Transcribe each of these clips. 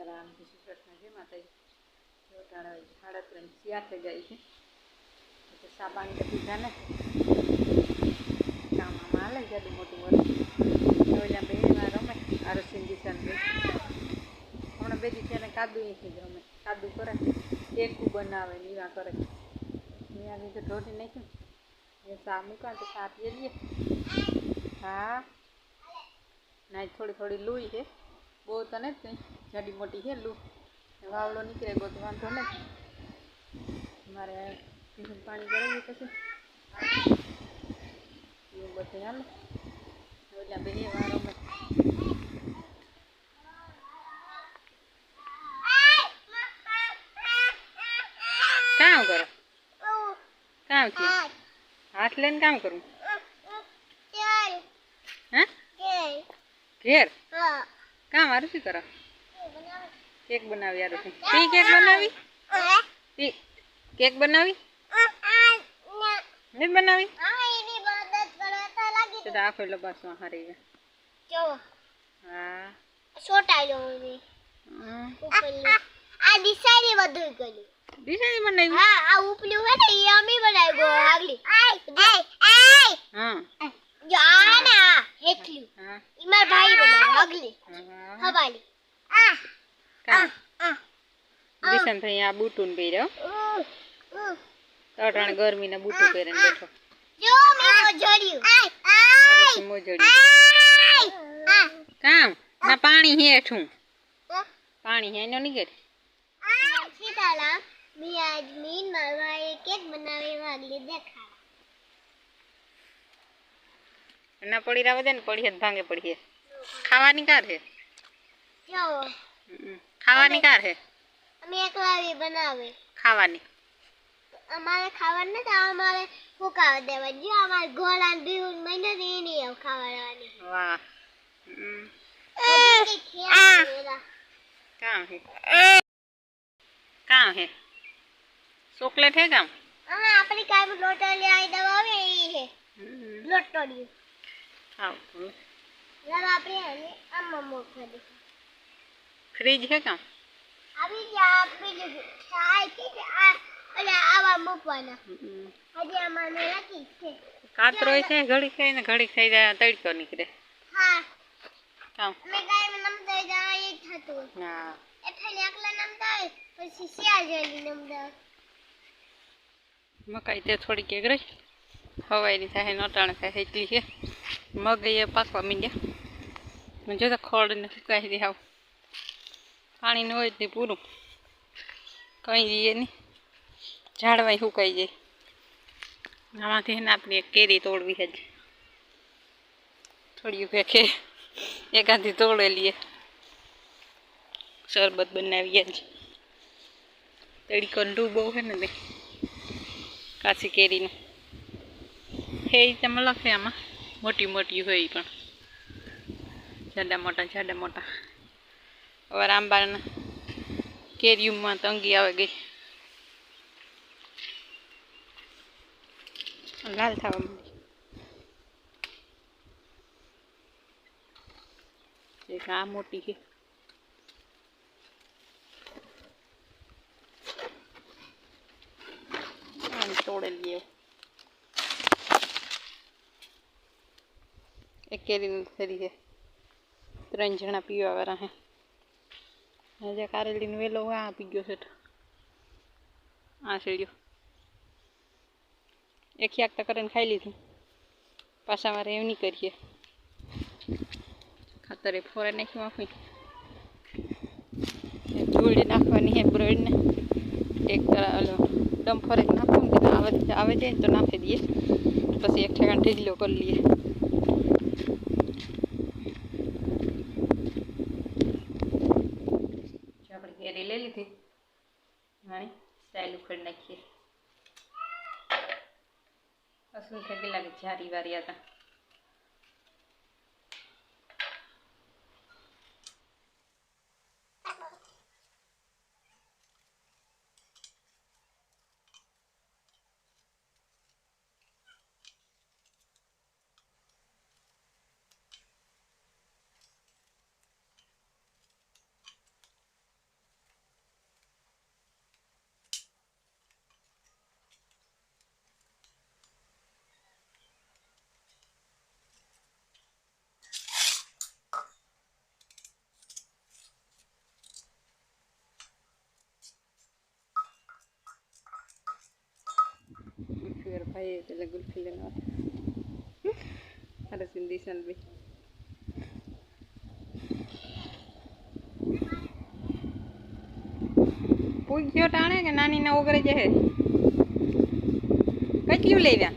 સીતારામ જય શ્રી કૃષ્ણ જય માતાજી. જો ટાણા સાડા ત્રણ ચાર થઈ જાય છે. એટલે સા પાણી તો પીધા નથી કામ આમાં હાલે જાડું મોટું વર્ષ ઓલા બે એમાં રમે આરસીન દિશાન બે હમણાં બે દિવસે એને કાદુ અહીંથી જ રમે. કાદુ કરે, ટેકું બનાવે ને એવા કરે. અહીંયા લીધે ઢોરી નાખ્યું. એ સા મૂકા તો સા પીએ લઈએ હા. ના થોડી થોડી લૂઈ છે. બહુ તો નથી. કંઈ જાડી મોટી છે લૂ વાવડો નીકળે ગયો તો વાંધો નથી મારે પાણી કરાવીએ પછી. એવું બધું હાલ. ઓલા બે વારો કામ કરો? કામ છે હાથ લઈને કામ કરું? હા? ઘેર? કામ હારું શું કરો? કેક બનાવી છે. તી કેક બનાવી? તી કેક બનાવી? ને બનાવી? તો તો આખો લબાસમાં હારી ગયા. હા. હમ. આ દિશાની બધું કર્યું. ડીસાની બનાવી હા આ ઉપલું હે ને એ અમે બનાવ્યું આગલી હા જો આ ને આ હેઠલું હા ઈ મારા ભાઈ બનાવ્યું આગલી હા હવાલી કામ દિશાન ભાઈ આ બૂટું પહેર્યો. અટાણે ગરમીના બૂટું પહેરીને બેઠો. જો મેં મોજડ્યું. કામ? ના પાણી હેઠું પાણી હે એનો નીકળે. મેં આજ મીન બનાવી ના પડી રાવે દે ને પડી હે ભાંગે પડી ખાવાની કાર છે ખાવાની કાર છે અમે એકલાવી બનાવે. ખાવાની. અમારે ખાવાનું નથી અમારે ફૂકાવા દેવા. જો અમારે ઘોડા બીહું મહિને થી એની આવ ખાવાની. વાહ. કામ હે? કામ હે? ચોકલેટ હે કામ હા આપણી કામ લોટલી આઈ દવા આવે એ હે. લોટડી હાવ. લાવ આપણે આને મોખા દે ફ્રીજ હે કામ આવી ગયા બીજું આ કે આ એટલે આવા મૂકવાના. હજી આમાં મેં લખી છે. કાતરો છે ઘડી ખાઈ ને ઘડી ખાઈ જાય તડકો નીકળે. હા. કામ ગાય ગાયમાં નમતા જાય એ થતું. હા. એટલે એકલા નમતા હોય પછી શિયાળ જેલી નમતા મકાઈ તે થોડીક એક રહી હવાઈની થાય નોટાણ થાય એટલી છે. મગ એ પાકવા મીંડ્યા. જો તો ખોડ ને સુકાઈ દે આવ. પાણી ન હોય તે પૂરું. કંઈ જઈએ નહીં. ઝાડવાય સુકાઈ જાય આમાંથી એને આપણે એક કેરી તોડવી છે. થોડી ભેખે એકાદી તોડે લઈએ શરબત બનાવીએ જ. તડકો ડૂબો છે ને તે કાચી કેરીનું. હે રીતે લખે આમાં. મોટી મોટી હોય પણ. જાડા મોટા જાડા મોટા. હવે આંબાના કેરીયુમાં તંગી આવે ગઈ. લાલ થવા માંડી. એક આ મોટી છે. તોડેલી એક કેરી ફરી છે. ત્રણ જણા પીવા વાળા હે હજે કારેલીનો વેલો આ પી ગયો છે આ શેડ્યો એક યાકતા કરીને ખાઈ લીધું પાછા મારે એમ નહીં કરીએ ખાતરે ફોરે નાખી આપી ધૂળી નાખવાની હે બ્રેડને એક ઓલો ડમ્ફર ફોરે નાખું ને આવે આવે જાય તો નાખી દઈએ પછી એક ઠેકાણ ઢીલો કરી લઈએ જો આપણે કેરી લઈ લીધી નાની સ્ટાઈલ ઉખેડ નાખીએ. અસલું થઈ લાગે જારી વારી હતા. ખાઈએ એટલે ગુલ્ફી લઈને અરે સિંધી બી પૂછ્યો ટાણે કે નાની ના ઓગરે જશે કેટલું રહ્યા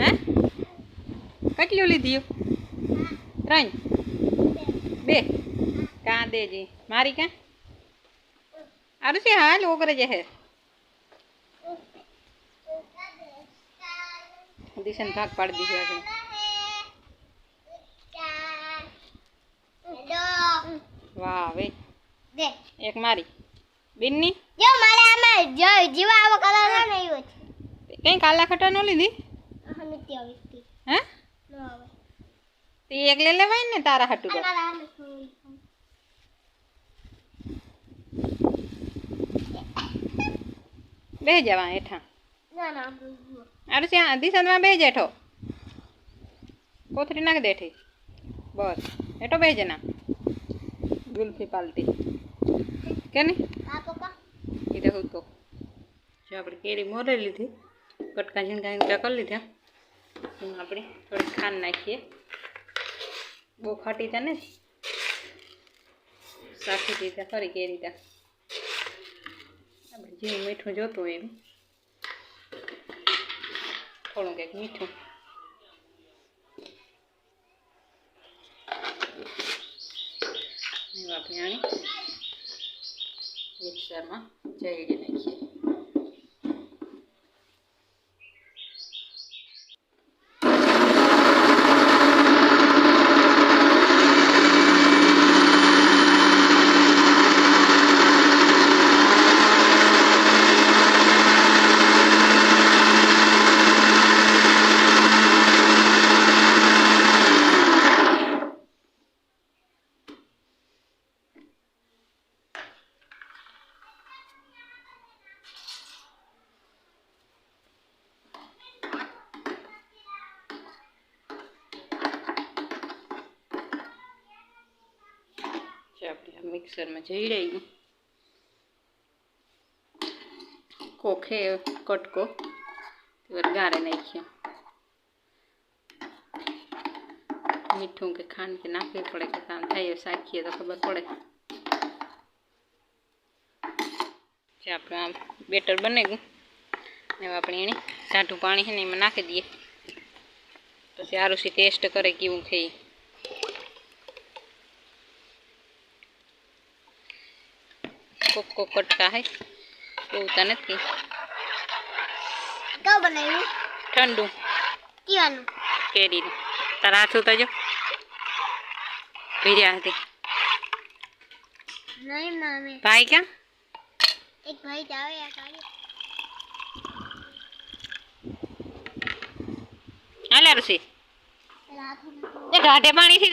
હે કેટલું લીધ્યું ત્રણ બે કાં દેજી મારી કાં આરું છે હાલ ઓગરે જશે દિશાને ભાગ પાડી દીધી આપણે વાહ વે. એક મારી. બેનની? જો મારે આમાં જો જીવા આવો કલર ના આવ્યો છે કઈ કાલા ખટા નો લીધી? હે? તે એક લે લેવાય ને તારા હાટું બે જવા હેઠા. ના ના બુબુ આરું છે દિશામાં બે જેઠો. કોથરી નાખ દેઠી. બસ હેઠો બે જણા ગુલ્ફી પાલતી કે નહીં? એ તો તો જો આપણે કેરી મોરે લીધી કટકા ઝીણકા ઝીણકા કરી લીધા. આપણે થોડી ખાંડ નાખીએ. બહુ ખાટી તા ને સાખી દીધા ફરી કેરી તા. આપણે જેવું મીઠું જોતું હોય એવું થોડું કંઈક મીઠું. આપણે આણી મિક્સરમાં જઈ નાખીએ. આપણે આ મિક્સરમાં જઈ રહ્યું કોખે કટકો ગારે નાખ્યો મીઠું કે ખાંડ કે નાખવી પડે કે કામ થાય એ શાકીએ તો ખબર પડે જે આપણે આમ બેટર બને ગયું હવે આપણે એને ટાઢું પાણી છે ને એમાં નાખી દઈએ પછી આરુસી ટેસ્ટ કરે કેવું ખાઈ કોક કોક કટકા હે. બહુ તા નથી. તો બનાવ્યું? ઠંડુ. કીવાનું. કેરીનું. તારા હાથ ઉતારજો. ભીર્યા હતી નહીં મામે. ભાઈ ક્યાં? એક ભાઈ જાવે આ કાઢી હાલે ઋષિ. એ પાણીથી